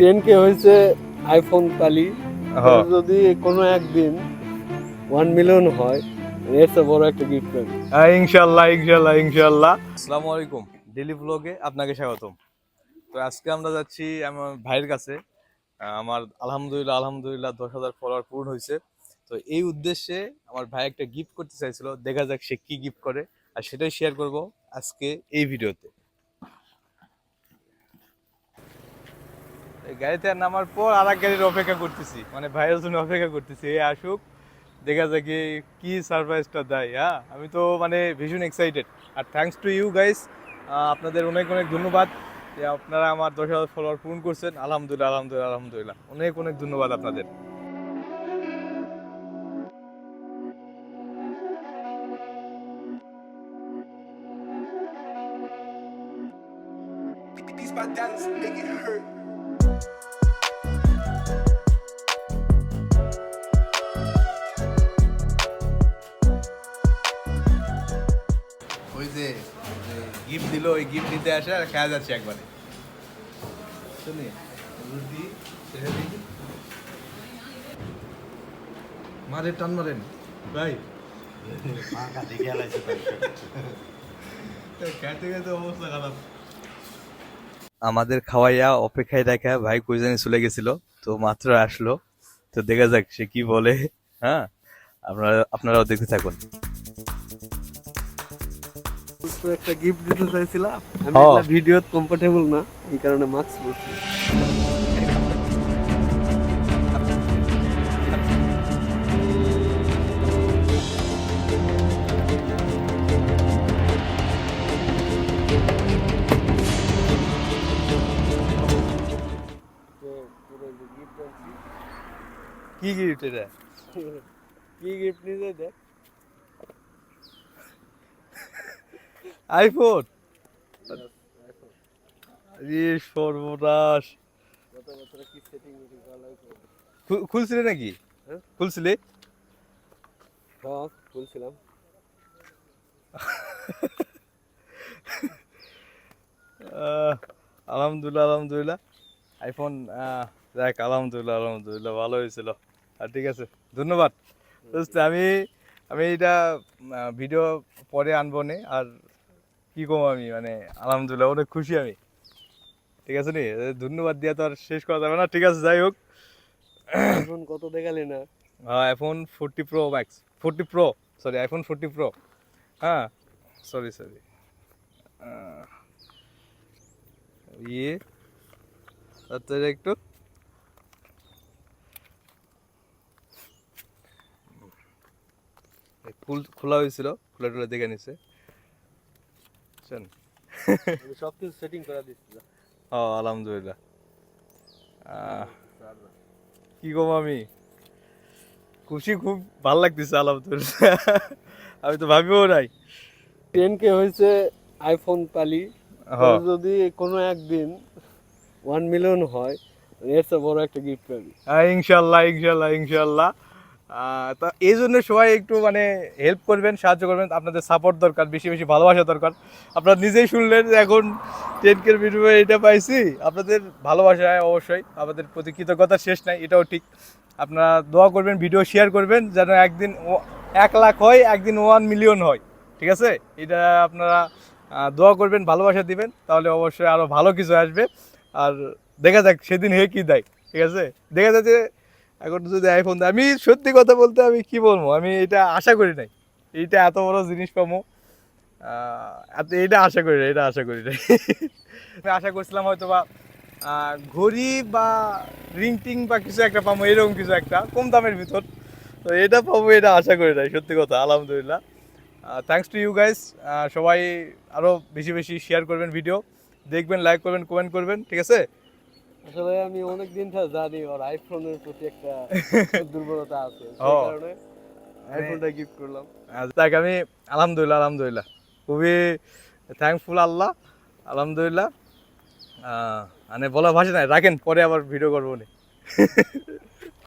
Ten কে হয়েছে iPhone তালি হ্যাঁ। যদি কোনো একদিন ওয়ান মিলিয়ন হয় এর চেয়ে বড় একটা গিফট পাবি। হ্যাঁ, ইনশাল্লাহ ইনশাল্লাহ ইনশাল্লাহ। আসসালামু আলাইকুম। ডেলি ব্লগে আপনাকে স্বাগতম। তো আজকে আমরা যাচ্ছি আমার ভাইয়ের কাছে। আমার আলহামদুলিল্লাহ আলহামদুলিল্লাহ দশ হাজার ফলোয়ার পূর্ণ হয়েছে। তো এই উদ্দেশ্যে আমার ভাই একটা গিফট করতে চাইছিল। দেখা যাক সে কি গিফট করে। আর সেটাই শেয়ার করব আজকে এই ভিডিওতে। গাড়িতে নামার পর আর এক গাড়ির অপেক্ষা করতেছি। মানে ভাইয়ের জন্য অপেক্ষা করতেছি এই আসুক, দেখা যাক কি সারপ্রাইজটা দেয়। হ্যাঁ আমি তো মানে ভীষণ এক্সাইটেড আর থ্যাঙ্কস টু ইউ গাইস আপনাদের অনেক অনেক ধন্যবাদ যে আপনারা আমার দশ হাজার ফলোয়ার পূরণ করছেন। আলহামদুলিল্লাহ আলহামদুলিল্লাহ আলহামদুলিল্লাহ। অনেক অনেক ধন্যবাদ আপনাদের। My make it hurt. Gift দিল ওই গিফট দিতে আসে আর খাওয়া যাচ্ছে একবারে। শুনি রুটি মারে টান মারেন। ভাই। আমাদের খাওয়াইয়া অপেক্ষায় দেখা ভাই কইজানে চলে গেছিল তো মাত্র আসলো। তো দেখা যাক সে কি বলে হ্যাঁ? আপনারা আপনারাও দেখতে থাকুন। তো একটা গিফট দিতে চাইছিলাম। আমি হ্যাঁ। ভিডিও কমফোর্টেবল না এই কারণে মাস্ক পরছি। কি গিফট এটা? কি গিফট নিতে দেখ? আইফোন? সর্বনাশ। খুলছিলে নাকি? হ্যাঁ? খুলছিলে? হ্যাঁ বলছিলাম আহ, আলহামদুলিল্লাহ আলহামদুলিল্লাহ। আইফোন যাক আলহামদুলিল্লাহ আলহামদুলিল্লাহ ভালো হয়েছিল। আর ঠিক আছে ধন্যবাদ। আমি আমি এটা ভিডিও পরে আনব নে। আর কি কম আমি? মানে আলহামদুলিল্লাহ অনেক খুশি আমি। ঠিক আছে নি? ধন্যবাদ দিয়ে তো আর শেষ করা যাবে না। ঠিক আছে যাই হোক। এখন কত দেখালি না? হ্যাঁ iPhone forty pro max forty pro sorry iPhone forty pro হ্যাঁ সরি সরি ইয়ে তাড়াতাড়ি একটু। ফুল খোলা হয়েছিল খোলা টোলা দেখে নিছে। বুঝছেন আমি সব কিছু সেটিং করে দিচ্ছি। ও আলহামদুলিল্লাহ। কি কম আমি খুশি খুব ভালো লাগতেছে আলহামদুলিল্লাহ। আমি তো ভাবিও নাই। টেন কে হয়েছে আইফোন হ্যাঁ। যদি কোনো একদিন ওয়ান মিলিয়ন হয় এর চেয়ে বড় একটা গিফট পাবি। ইনশাল্লাহ ইনশাল্লাহ ইনশাল্লাহ। তা এই জন্য সবাই একটু মানে হেল্প করবেন, সাহায্য করবেন। আপনাদের সাপোর্ট দরকার, বেশি বেশি ভালোবাসা দরকার। আপনারা নিজেই শুনলেন যে এখন টেনকের বিনিময়ে এটা পাইছি। আপনাদের ভালোবাসায় অবশ্যই, আমাদের প্রতি কৃতজ্ঞতা শেষ নাই, এটাও ঠিক। আপনারা দোয়া করবেন ভিডিও শেয়ার করবেন, যেন একদিন এক লাখ হয়, একদিন ওয়ান মিলিয়ন হয়। ঠিক আছে? এটা আপনারা দোয়া করবেন, ভালোবাসা দিবেন, তাহলে অবশ্যই আরও ভালো কিছু আসবে। আর দেখা যাক সেদিন হে কি দেয়। ঠিক আছে? দেখা যাচ্ছে এখন যদি আইফোন দেয়, আমি সত্যি কথা বলতে আমি কি বলব? আমি এটা আশা করি নাই। এইটা এত বড় জিনিস পাবো। এটা আশা করি না এটা আশা করি নাই। আমি আশা করছিলাম হয়তো বা ঘড়ি বা রিং টিং বা কিছু একটা পাবো, এরকম কিছু একটা, কম দামের ভিতর। তো এটা পাবো, এটা আশা করি নাই, সত্যি কথা, আলহামদুলিল্লাহ। থ্যাংকস টু ইউ গাইস সবাই আরও বেশি বেশি শেয়ার করবেন ভিডিও দেখবেন লাইক করবেন কমেন্ট করবেন, ঠিক আছে? আসলে আমি অনেক দিন থেকে জানি ওর আইফোনের প্রতি একটা দুর্বলতা আছে। সেই কারণে আইফোনটা গিফট করলাম। তাকে আমি আলহামদুলিল্লাহ আলহামদুলিল্লাহ। খুবই থ্যাঙ্কফুল আল্লাহ আলহামদুলিল্লাহ। মানে বলা ভাষা নাই রাখেন পরে আবার ভিডিও করব নি